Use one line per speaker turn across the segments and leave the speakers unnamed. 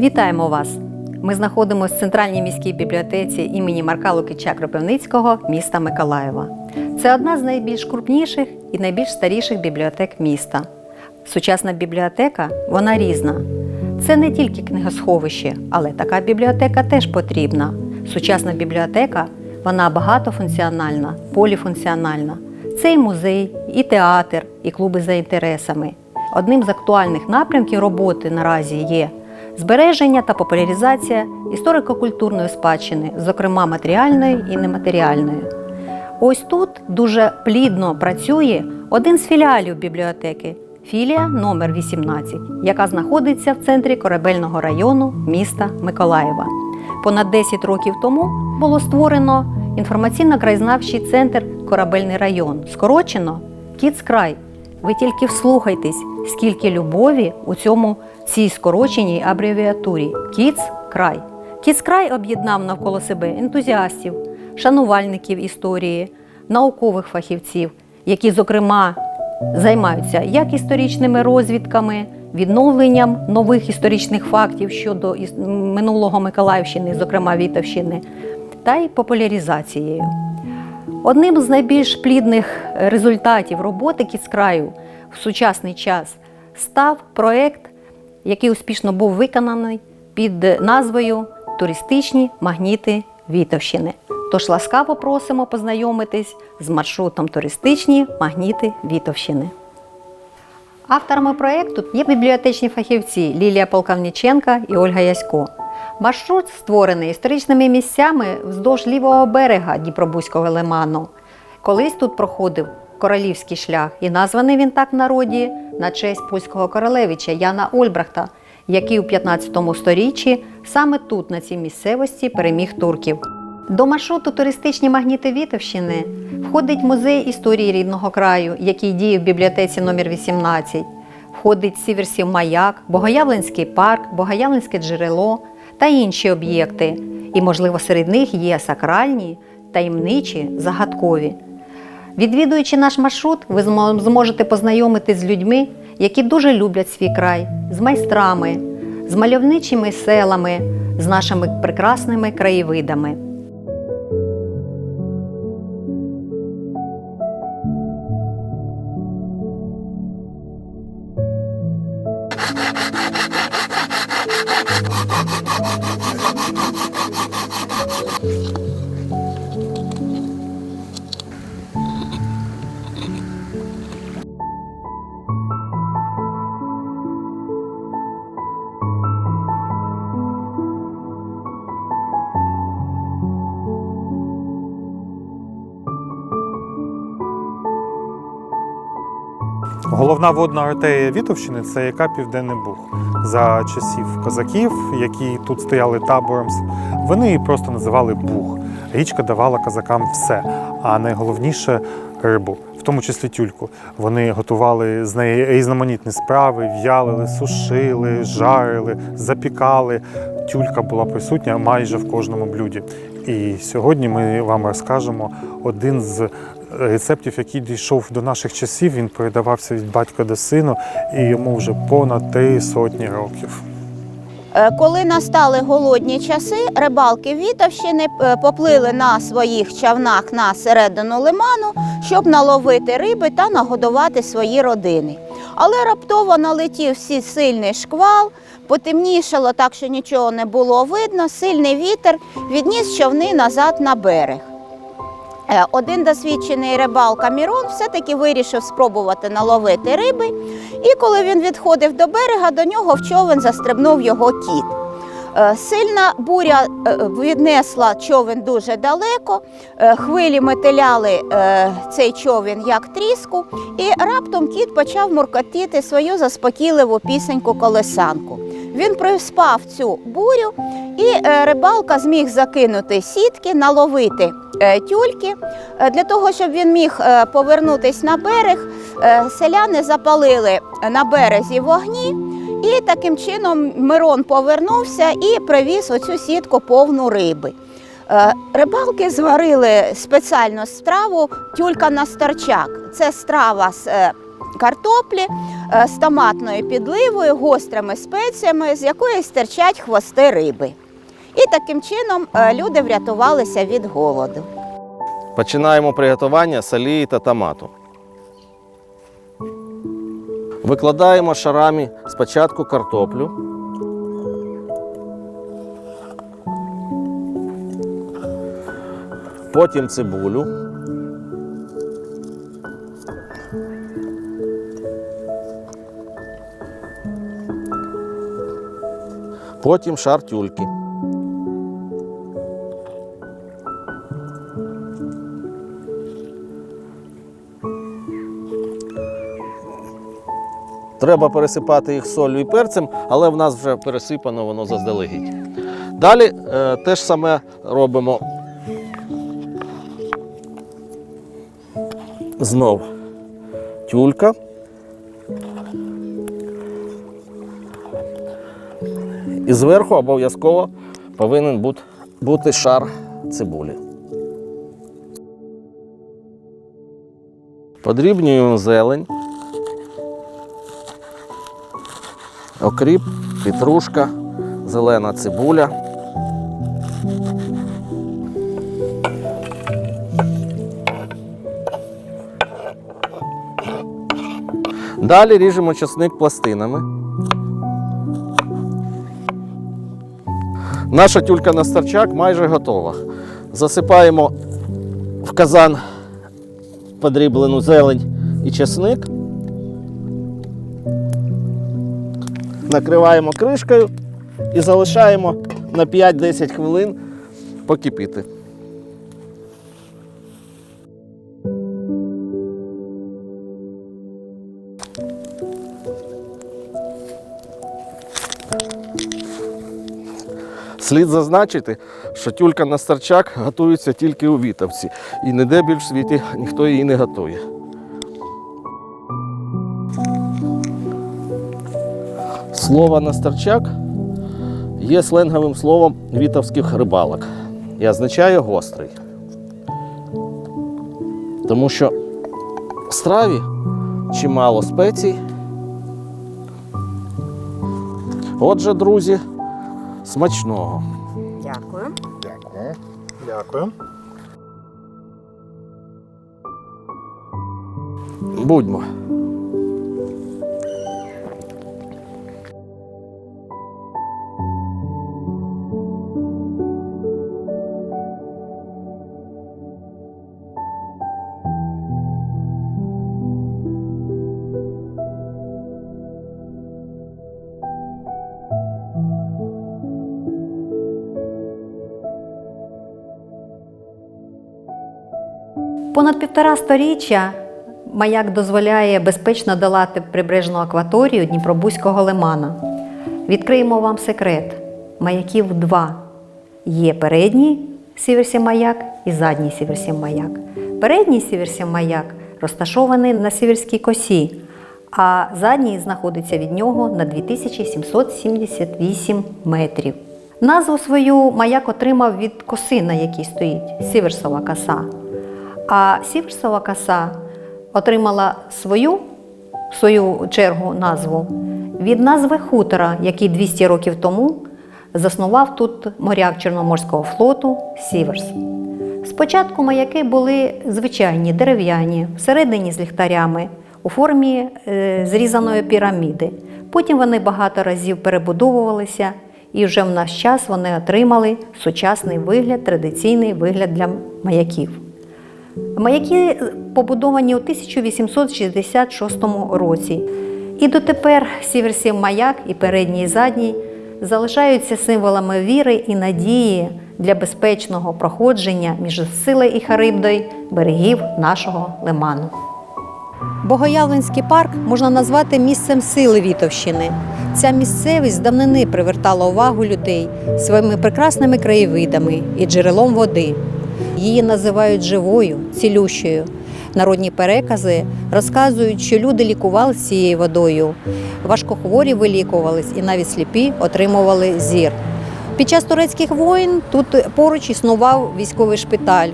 Вітаємо вас! Ми знаходимося в центральній міській бібліотеці імені Марка Лукича Кропивницького міста Миколаєва. Це одна з найбільш крупніших і найбільш старіших бібліотек міста. Сучасна бібліотека вона різна. Це не тільки книгосховище, але така бібліотека теж потрібна. Сучасна бібліотека вона багатофункціональна, поліфункціональна. Це і музей, і театр, і клуби за інтересами. Одним з актуальних напрямків роботи наразі є збереження та популяризація історико-культурної спадщини, зокрема матеріальної і нематеріальної. Ось тут дуже плідно працює один з філіалів бібліотеки філія номер 18, яка знаходиться в центрі корабельного району міста Миколаєва. Понад 10 років тому було створено інформаційно-краєзнавчий центр Корабельний район, скорочено Кіцкрай. Ви тільки вслухайтесь, скільки любові у цьому цій скороченій абревіатурі Кіцкрай. Кіцкрай об'єднав навколо себе ентузіастів, шанувальників історії, наукових фахівців, які, зокрема, займаються як історичними розвідками, відновленням нових історичних фактів щодо минулого Миколаївщини, зокрема Вітовщини, та й популяризацією. Одним з найбільш плідних результатів роботи Кіцкраю в сучасний час став проект, який успішно був виконаний під назвою Туристичні магніти Вітовщини. Тож ласкаво просимо познайомитись з маршрутом Туристичні магніти Вітовщини. Авторами проєкту є бібліотечні фахівці Лілія Полковніченка і Ольга Ясько. Маршрут створений історичними місцями вздовж лівого берега Дніпробузького лиману. Колись тут проходив королівський шлях, і названий він так в народі на честь польського королевича Яна Ольбрахта, який у 15 сторіччі саме тут, на цій місцевості, переміг турків. До маршруту туристичні магніти Вітовщини входить музей історії рідного краю, який діє в бібліотеці номер 18. Входить Сіверсів маяк, Богоявленський парк, Богоявленське джерело та інші об'єкти. І, можливо, серед них є сакральні, таємничі, загадкові. Відвідуючи наш маршрут, ви зможете познайомитись з людьми, які дуже люблять свій край, з майстрами, з мальовничими селами, з нашими прекрасними краєвидами.
Головна водна артерія Вітовщини це яка Південний Буг. За часів козаків, які тут стояли табором, вони її просто називали Буг. Річка давала козакам все, а найголовніше рибу, в тому числі тюльку. Вони готували з неї різноманітні справи, в'ялили, сушили, жарили, запікали. Тюлька була присутня майже в кожному блюді. І сьогодні ми вам розкажемо один з рецептів, який дійшов до наших часів. Він передавався від батька до сину, і йому вже понад три сотні років.
Е, Коли настали голодні часи, рибалки Вітовщини е, поплили на своїх човнах на середину лиману, щоб наловити риби та нагодувати свої родини. Але раптово налетів всі сильний шквал, потемнішало так, що нічого не було видно. Сильний вітер відніс човни назад на берег. Е, Один досвідчений рибалка Мірон все-таки вирішив спробувати наловити риби, і коли він відходив до берега, до нього в човен застрибнув його кіт. Е, Сильна буря е, віднесла човен дуже далеко, хвилі метеляли цей човен як тріску, і раптом кіт почав муркотіти свою заспокійливу пісеньку колесанку. Він приспав цю бурю, і е, рибалка зміг закинути сітки, наловити е, тюльки. Е, Для того, щоб він міг повернутися на берег, селяни запалили на березі вогні. І таким чином Мирон повернувся і привіз оцю сітку повну риби. Рибалки зварили спеціальну страву тюлька на старчак. Це страва з картоплі е, з томатною підливою, гострими спеціями, з якої стирчать хвости риби. І таким чином е, люди врятувалися від голоду.
Починаємо приготування солії та томату. Викладаємо шарами спочатку картоплю. Потім цибулю. Потім шар тюльки. Треба пересипати їх солью і перцем, але в нас вже пересипано воно заздалегідь. Далі е, те ж саме робимо знов тюлька. І зверху обов'язково повинен бути, шар цибулі. Подрібнюємо зелень. окріп, петрушка, зелена цибуля. Далі ріжемо часник пластинами. Наша тюлька на старчак майже готова. Засипаємо в казан подріблену зелень і чесник. накриваємо кришкою і залишаємо на 5-10 хвилин покипіти. Слід зазначити, що тюлька на старчак готується тільки у Вітовці, і ніде більш в світі ніхто її не готує. Слово настарчак є сленговим словом вітовських рибалок і означає гострий. Тому що в страві чимало спецій. Отже, друзі, смачного.
Дякую.
Дякую. Дякую.
Будьмо.
Понад півтора сторіччя маяк дозволяє безпечно долати прибережну акваторію Дніпробузького лимана. Відкриємо вам секрет: маяків два. Є передній сіверсі маяк і задній сіверсі маяк. Передній сіверсі маяк розташований на сіверській косі, а задній знаходиться від нього на 2778 метрів. Назву свою маяк отримав від коси, на якій стоїть Сіверсова коса. А Сіверсова коса отримала свою, свою чергу назву від назви хутора, який 200 років тому заснував тут моряк Чорноморського флоту Сіверс. Спочатку маяки були звичайні, дерев'яні, всередині з ліхтарями, у формі е, зрізаної піраміди. Потім вони багато разів перебудовувалися, і вже в наш час вони отримали сучасний вигляд, традиційний вигляд для маяків. Маяки побудовані у 1866 році. І дотепер сіверсів маяк і передній і задній залишаються символами віри і надії для безпечного проходження між Силою і Харибдою берегів нашого лиману. Богоявленський парк можна назвати місцем сили Вітовщини. Ця місцевість давнини привертала увагу людей своїми прекрасними краєвидами і джерелом води. Її називають живою, цілющою. Народні перекази розказують, що люди лікувалися цією водою, важкохворі вилікувались і навіть сліпі отримували зір. Під час турецьких воїн тут поруч існував військовий шпиталь,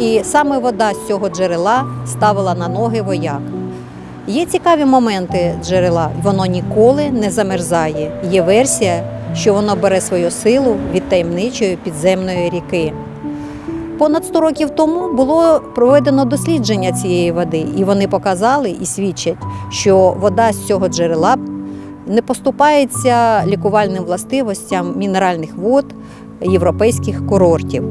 і саме вода з цього джерела ставила на ноги вояк. Є цікаві моменти джерела, воно ніколи не замерзає. Є версія, що воно бере свою силу від таємничої підземної ріки. Понад 100 років тому було проведено дослідження цієї води, і вони показали і свідчать, що вода з цього джерела не поступається лікувальним властивостям мінеральних вод європейських курортів.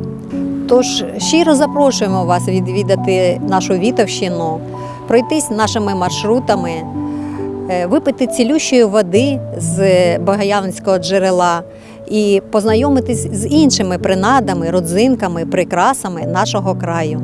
Тож щиро запрошуємо вас відвідати нашу Вітовщину, пройтись нашими маршрутами, е, випити цілющої води з Богоявленського джерела і познайомитись з іншими принадами, родзинками, прикрасами нашого краю.